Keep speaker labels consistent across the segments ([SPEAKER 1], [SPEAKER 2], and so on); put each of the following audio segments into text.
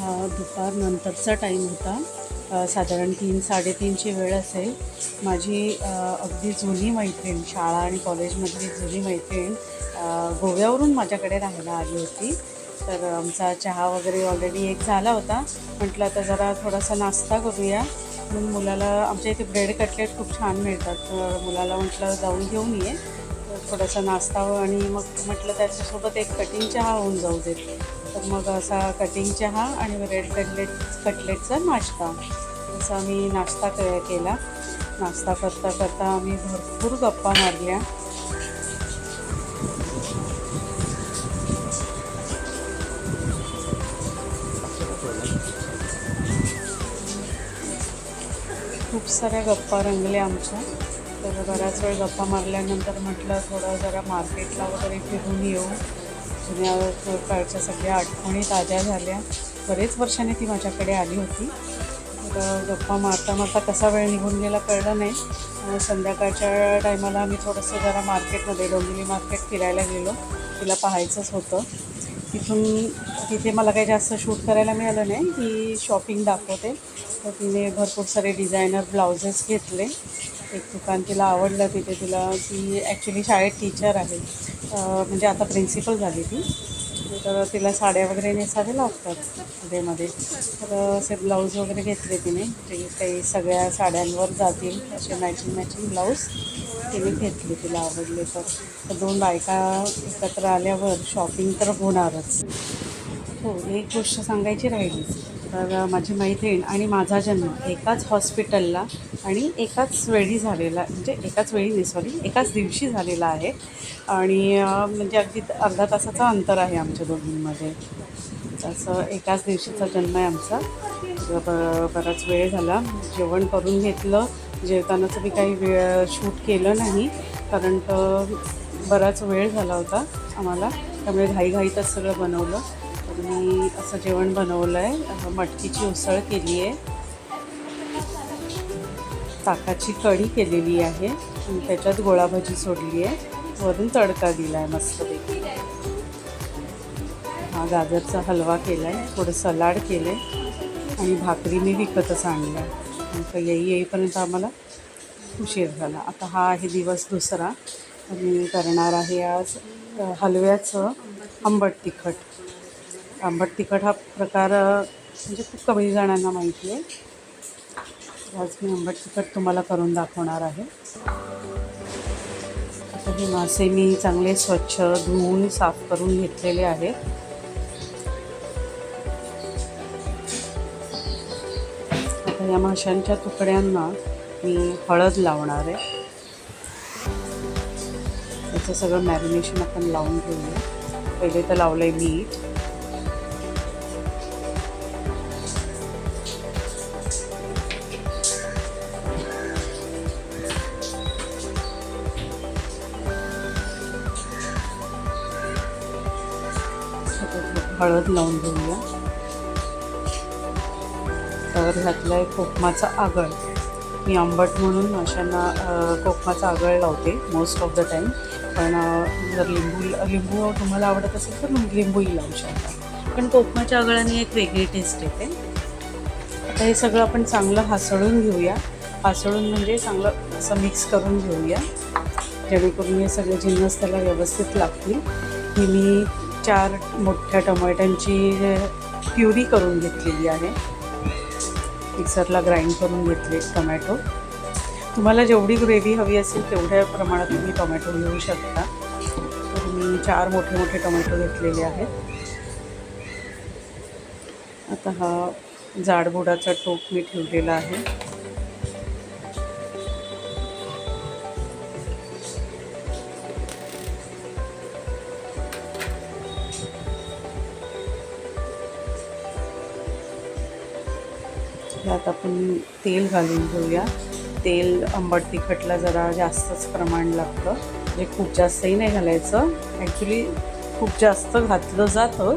[SPEAKER 1] हा दुपार नंतरचा टाईम होता साधारण तीन साडेतीनची वेळ असेल. माझी अगदी जुनी मैत्रीण शाळा आणि कॉलेजमधली जुनी मैत्रीण गोव्यावरून माझ्याकडे राहायला आली होती. तर आमचा चहा वगैरे ऑलरेडी एक झाला होता. म्हटलं आता जरा थोडासा नाश्ता करूया. म्हणून मुलाला आमच्या इथे ब्रेड कटलेट खूप छान मिळतात. तर मुलाला म्हटलं जाऊन घेऊन ये. थोडासा नाश्ता आणि मग म्हटलं त्याच्यासोबत एक कटिंग चहा होऊन जाऊ देत तर मग असा कटिंग चहा आणि ब्रेड कटलेट कटलेटचा नाश्ता. असा मी नाश्ता क केला. नाश्ता करता करता आम्ही भरपूर गप्पा मारल्या. खूप साऱ्या गप्पा रंगल्या आमच्या. तर बराच वेळ गप्पा मारल्यानंतर म्हटलं थोडं जरा मार्केटला वगैरे फिरून येऊ. जुन्या काळच्या सगळ्या आठवणी ताज्या झाल्या. बरेच वर्षाने ती माझ्याकडे आली होती. तर गप्पा मारता मारता कसा वेळ निघून गेला कळलं नाही. संध्याकाळच्या टायमाला आम्ही थोडंसं जरा मार्केटमध्ये डोंबिवली मार्केट फिरायला गेलो. तिला पाहायचंच होतं. तिथून तिथे मला काही जास्त शूट करायला मिळालं नाही. ती शॉपिंग दाखवते. तर तिने भरपूर सारे डिझायनर ब्लाउजेस घेतले. एक दुकान तिला आवडलं तिथे. तिला ती ॲक्च्युली शाळेत टीचर आहे. म्हणजे आता प्रिन्सिपल झाली ती. तर तिला साड्या वगैरे नेसावे लागतात उद्यामध्ये तर असे ब्लाऊज वगैरे घेतले तिने. जे काही सगळ्या साड्यांवर जातील असे मॅचिंग मॅचिंग ब्लाऊज तिने घेतले तिला आवडले तर. तर दोन बायका एकत्र आल्यावर शॉपिंग तर होणारच. हो एक गोष्ट सांगायची राहिली. तर माझी मैत्रीण आणि माझा जन्म एकाच हॉस्पिटलला आणि एकाच वेळी झालेला म्हणजे एकाच वेळी नाही सॉरी एकाच दिवशी झालेला आहे. आणि म्हणजे अगदी अर्धा तासाचं अंतर आहे आमच्या दोघींमध्ये. तसं एकाच दिवशीचा जन्म आहे आमचा. ब बराच वेळ झाला. जेवण करून घेतलं. जेवतानाचं मी काही वेळ शूट केलं नाही. कारण तर बराच वेळ झाला होता आम्हाला. त्यामुळे घाईघाईतच सगळं बनवलं. तर मी असं जेवण बनवलं आहे मटकीची उसळ केली आहे. ताकाची कढी केलेली आहे. आणि त्याच्यात गोळाभाजी सोडली आहे. वरून तडका दिला आहे मस्तपैकी. हा गाजरचा हलवा केला आहे थोडं सलाड केलं आहे आणि भाकरी मी विकतच आणल्या. आहे येई येईपर्यंत आम्हाला उशीर झाला. आता हा आहे दिवस दुसरा. मी करणार आहे आज हलव्याचं आंबट तिखट. आंबट तिखट हा प्रकार म्हणजे खूप कमी जणांना माहिती आहे. आज मी आंबट तिखट तुम्हाला करून दाखवणार आहे. आता हे मासे मी चांगले स्वच्छ धुवून साफ करून घेतलेले आहेत. आता या माशांच्या तुकड्यांना मी हळद लावणार आहे. त्याचं सगळं मॅरिनेशन आपण लावून घेऊया. पहिले तर लावलं आहे मीठ. हळद लावून घेऊया. तर घातला आहे कोकमाचा आगळ. मी आंबट म्हणून माशांना कोकमाचा आगळ लावते मोस्ट ऑफ द टाईम पण जर लिंबू लिंबू तुम्हाला आवडत असेल तर मग लिंबूही लावू शकता. पण कोकमाच्या आगळाने एक वेगळी टेस्ट येते. आता हे सगळं आपण चांगलं हासळून घेऊया. हासळून म्हणजे चांगलं असं मिक्स करून घेऊया. जेणेकरून हे सगळे जिन्नस त्याला व्यवस्थित लागतील. ही मी चार मोठ्या टमाट्यांची प्युरी करून घेतलेली आहे. मिक्सरला ग्राइंड करून घेतले टोमॅटो. तुम्हाला जेवढी ग्रेव्ही हवी असेल तेवढ्या प्रमाणात तुम्ही टोमॅटो घेऊ शकता. तर मी चार मोठे मोठे टोमॅटो घेतलेले आहेत. आता हा जाडबुडाचा टोप मी ठेवलेला आहे. त्यात आपण तेल घालून घेऊया. तेल आंबट तिखटला जरा जास्तच प्रमाण लागतं. म्हणजे खूप जास्तही नाही घालायचं. ॲक्च्युली खूप जास्त घातलं जातं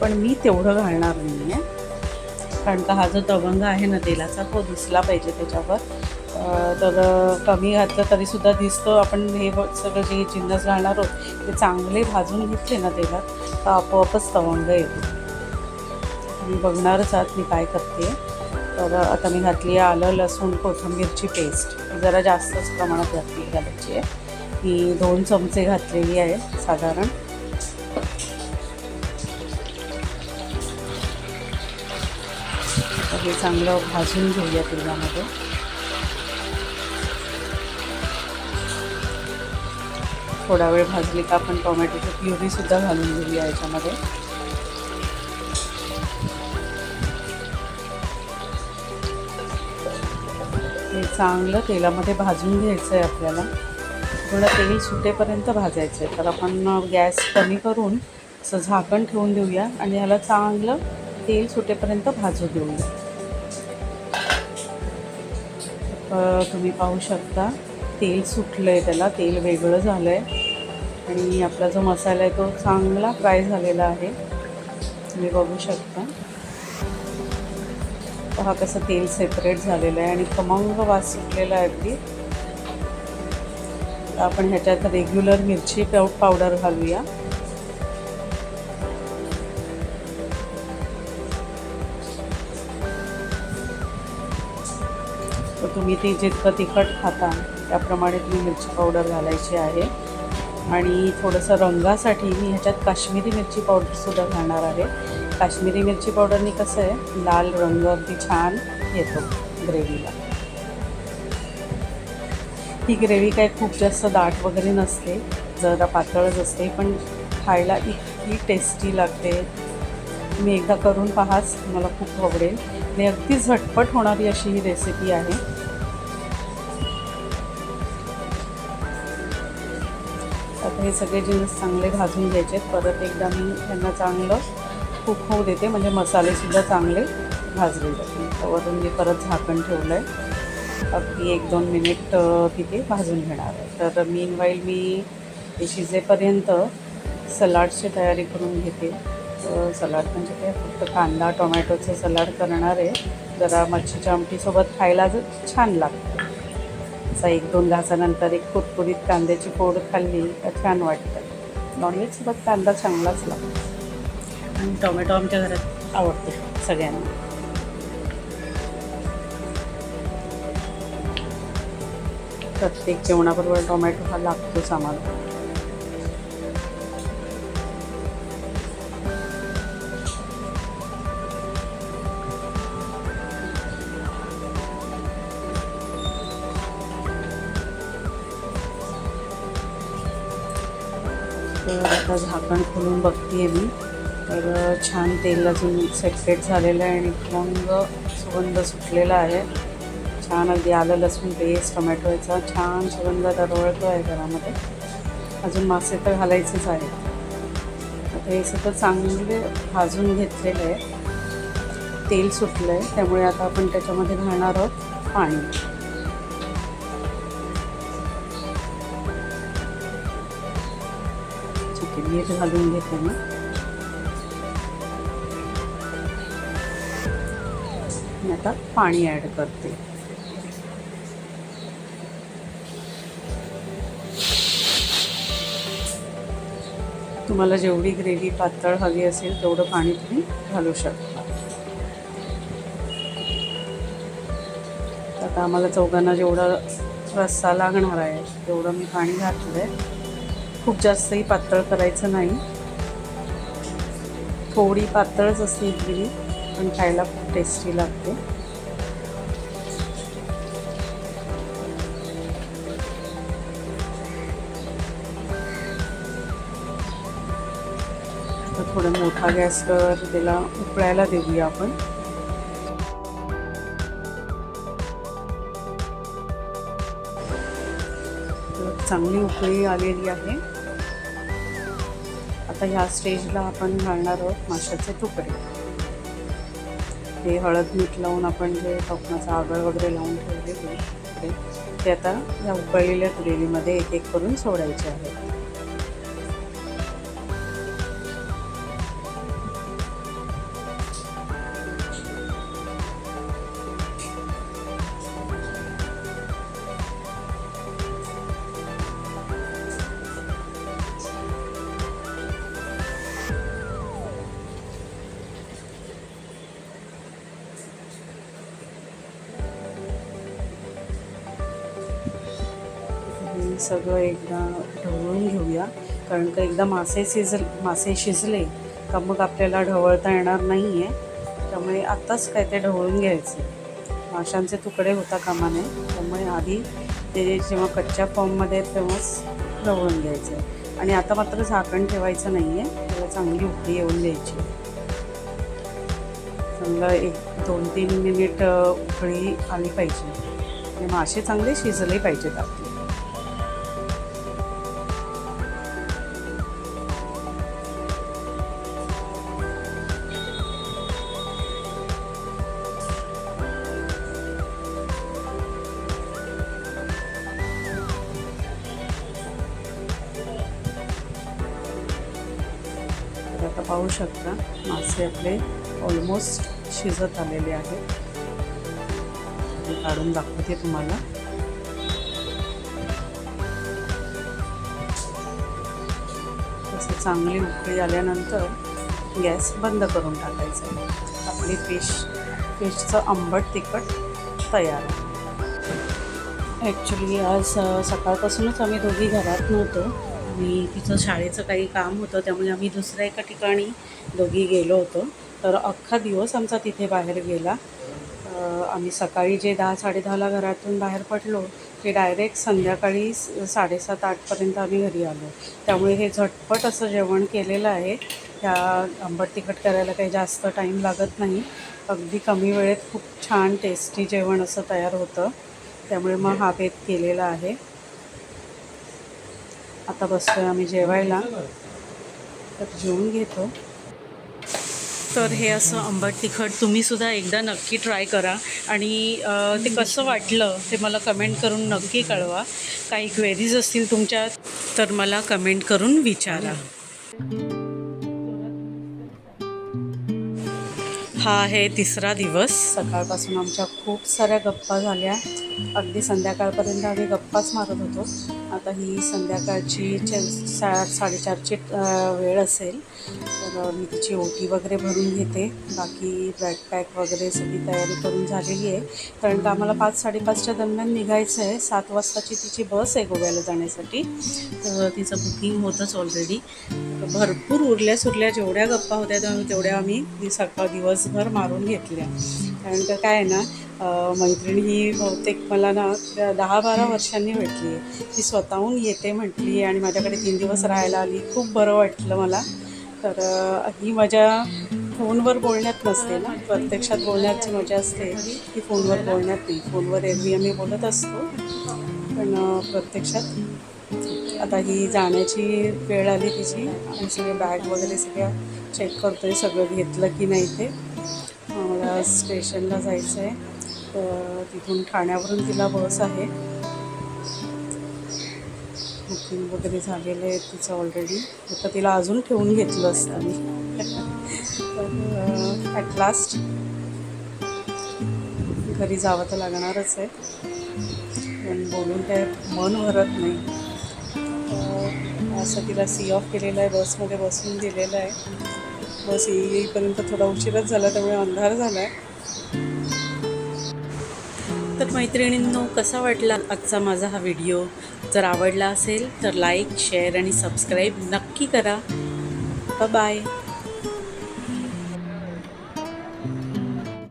[SPEAKER 1] पण मी तेवढं घालणार नाही आहे कारण का हा जो तवंग आहे ना तेलाचा तो दिसला पाहिजे त्याच्यावर. तर कमी घातलं तरीसुद्धा दिसतो. आपण हे सगळं जे जिन्नस घालणार आहोत ते चांगले भाजून घेतले ना तेलात तर आपोआपच तवंग येतो. तुम्ही बघणारच आहात मी काय करते तर आता मी घातली आहे आलं लसूण कोथिंबीरची पेस्ट जरा जास्तच प्रमाणात घातली घालायची आहे. ही दोन चमचे घातलेली आहे साधारण. हे चांगलं भाजून घेऊया तेलामध्ये. थोडा वेळ भाजली का आपण टोमॅटोची प्युरीसुद्धा घालून घेऊया याच्यामध्ये. चांगलं तेलामध्ये भाजून घ्यायचं आहे आपल्याला. थोडं तेल सुटेपर्यंत भाजायचं आहे तर आपण गॅस कमी करून असं झाकण ठेवून देऊया आणि ह्याला चांगलं तेल सुटेपर्यंत भाजू देऊया. तुम्ही पाहू शकता तेल सुटलं आहे त्याला तेल वेगळं झालं आहे आणि आपला जो मसाला आहे तो चांगला फ्राय झालेला आहे. तुम्ही बघू शकता. पहा कसं तेल सेपरेट झालेलं आहे आणि खमंग वास सुटलेला आहे अगदी. आपण ह्याच्यात रेग्युलर मिरची पाव पावडर घालूया. तर तुम्ही ते जितकं तिखट खाता त्याप्रमाणे तुम्ही मिरची पावडर घालायची आहे. आणि थोडंसं रंगासाठी मी ह्याच्यात काश्मीरी मिरची पावडरसुद्धा घालणार आहे. काश्मीरी मिरची पावडरनी कसं आहे लाल रंग अगदी छान येतो ग्रेव्हीला ही ग्रेव्ही काय खूप जास्त दाट वगैरे नसते जरा पातळच असते पण खायला इतकी टेस्टी लागते. तुम्ही एकदा करून पाहाच मला खूप आवडेल. आणि अगदी झटपट होणारी अशी ही रेसिपी आहे. आता हे सगळे जिन्स चांगले भाजून घ्यायचे परत एकदा मी त्यांना चांगलं कुक होऊ देते. म्हणजे मसालेसुद्धा चांगले भाजले जाते. त्यावरून वरून मी परत झाकण ठेवलं आहे अगदी एक दोन मिनिट तिथे भाजून घेणार आहे. तर मीनवाईल मी ते शिजेपर्यंत सलाडची तयारी करून घेते. सलाड म्हणजे काय? फक्त कांदा टोमॅटोचं सलाड करणार आहे. जरा मच्छीच्या आमटीसोबत खायला जर छान लागतं. असा एक दोन घासानंतर एक कुरकुरीत कांद्याची फोड खाल्ली तर छान वाटतं. नॉनव्हेजसोबत कांदा चांगलाच लागतो. आणि टोमॅटो आमच्या घरात आवडते सगळ्यांना. प्रत्येक जेवणाबरोबर टोमॅटो हा लागतोच आम्हाला. तर आता झाकण खोलून बघते मी. तर छान तेल अजून सेटसेट झालेलं आहे आणि मग सुगंध सुटलेला आहे. छान अगदी आलं लसूण पेस्ट टोमॅटो याचा छान सुगंध दरवळतो आहे घरामध्ये. अजून मासे तर घालायचेच आहे आता हे सगळं चांगले भाजून घेतलेलं आहे. तेल सुटलं आहे त्यामुळे आता आपण त्याच्यामध्ये घालणार आहोत पाणी. ठीक आहे मीठ घालून घेते मी. आता पाणी ॲड करते. तुम्हाला जेवढी ग्रेव्ही पातळ हवी असेल तेवढं पाणी तुम्ही घालू शकता. आता आम्हाला चौघांना जेवढा रस्सा लागणार आहे तेवढं मी पाणी घातलं आहे खूप जास्तही पातळ करायचं नाही. थोडी पातळच असते इडली पण खायला खूप टेस्टी लागते. तर थोडं मोठा गॅसवर त्याला उकळायला देऊया आपण. चांगली उकळी आलेली आहे. आता ह्या स्टेजला आपण घालणार आहोत माशाचे तुकडे. हे हळद मीठ लावून आपण जे टोकणाचा आगळ वगैरे लावून ठेवलेले ते आता या उकळलेल्या ग्रेव्हीमध्ये एक एक करून सोडायचे आहेत. सगळं एकदा ढवळून घेऊया. कारण का एकदा मासे शिजल मासे शिजले का मग आपल्याला ढवळता येणार नाही आहे त्यामुळे आत्ताच काय ते ढवळून घ्यायचे. माशांचे तुकडे होता कामा नये त्यामुळे आधी ते जेव्हा कच्च्या फॉर्ममध्ये आहेत तेव्हाच ढवळून घ्यायचे. आणि आता मात्र झाकण ठेवायचं नाही आहे त्याला चांगली उकळी येऊन द्यायची. चांगलं एक दोन तीन मिनिट उकळी आली पाहिजे. आणि मासे चांगले शिजले पाहिजेत आपले. पाहू शकता मासे आपले ऑलमोस्ट शिजत आलेले आहेत. मी काढून दाखवते तुम्हाला. तसं चांगली उकळी आल्यानंतर गॅस बंद करून टाकायचा. आहे आपली फिश फिशचं आंबट तिखट तयार आहे. ॲक्च्युली आज सकाळपासूनच आम्ही दोघी घरात नव्हतो. आणि तिचं शाळेचं काही काम होतं त्यामुळे आम्ही दुसऱ्या एका ठिकाणी दोघी गेलो होतो. तर अख्खा दिवस आमचा तिथे बाहेर गेला. आम्ही सकाळी जे दहा साडेदहाला घरातून बाहेर पडलो ते डायरेक्ट संध्याकाळी स- साडेसात आठपर्यंत आम्ही घरी आलो. त्यामुळे हे झटपट असं जेवण केलेलं आहे. त्या आंबट तिखट करायला काही जास्त टाईम लागत नाही. अगदी कमी वेळेत खूप छान टेस्टी जेवण असं तयार होतं. त्यामुळे मग हा भेद केलेला आहे. आता बसतो आहे आम्ही जेवायला तर जेवून घेतो. तर हे असं आंबट तिखट तुम्हीसुद्धा एकदा नक्की ट्राय करा. आणि ते कसं वाटलं ते मला कमेंट करून नक्की कळवा. काही क्वेरीज असतील तुमच्या तर मला कमेंट करून विचारा. हा आहे तिसरा दिवस. सकाळपासून आमच्या खूप साऱ्या गप्पा झाल्या. अगदी संध्याकाळपर्यंत आम्ही गप्पाच मारत होतो. आता ही संध्याकाळची चार सा साडेचारची वेळ असेल. तर मी तिची ओटी वगैरे भरून घेते. बाकी बॅकपॅक वगैरे सगळी तयारी करून झालेली आहे. कारण का आम्हाला पाच साडेपाचच्या दरम्यान निघायचं आहे. सात वाजताची तिची बस आहे गोव्याला जाण्यासाठी. तर तिचं बुकिंग होतंच ऑलरेडी भरपूर उरल्या सुरल्या जेवढ्या गप्पा होत्या तेवढ्या आम्ही सकाळ दिवसभर मारून घेतल्या. कारण का काय आहे ना मैत्रिणी मैत्रीण ही बहुतेक मला ना दहा बारा वर्षांनी भेटली आहे. ती स्वतःहून येते म्हटली आणि माझ्याकडे तीन दिवस राहायला आली. खूप बरं वाटलं मला. तर ही मजा फोनवर बोलण्यात नसते ना. प्रत्यक्षात बोलण्याची मजा असते ती फोनवर बोलण्यात नाही. फोनवर एरवी आम्ही बोलत असतो. पण प्रत्यक्षात आता ही जाण्याची वेळ आली तिची. आम्ही सगळे बॅग वगैरे सगळ्या चेक करतोय सगळं घेतलं की नाही ते. मला स्टेशनला जायचं आहे तर तिथून ठाण्यावरून तिला बस आहे. बुकिंग वगैरे झालेलं आहे तिचं ऑलरेडी तर तिला अजून ठेवून घेतलं असतं मी. तर ॲट लास्ट घरी जावं तर लागणारच आहे. पण बोलून काय मन भरत नाही. असं तिला सी ऑफ केलेलं आहे बसमध्ये बसून दिलेलं आहे. बस येईपर्यंत थोडा उशीरच झाला त्यामुळे अंधार झाला आहे तर मैत्रिणींनो कसा वाटला आजचा माझा हा व्हिडिओ जर आवडला असेल तर लाईक शेअर आणि सबस्क्राईब नक्की करा. बाय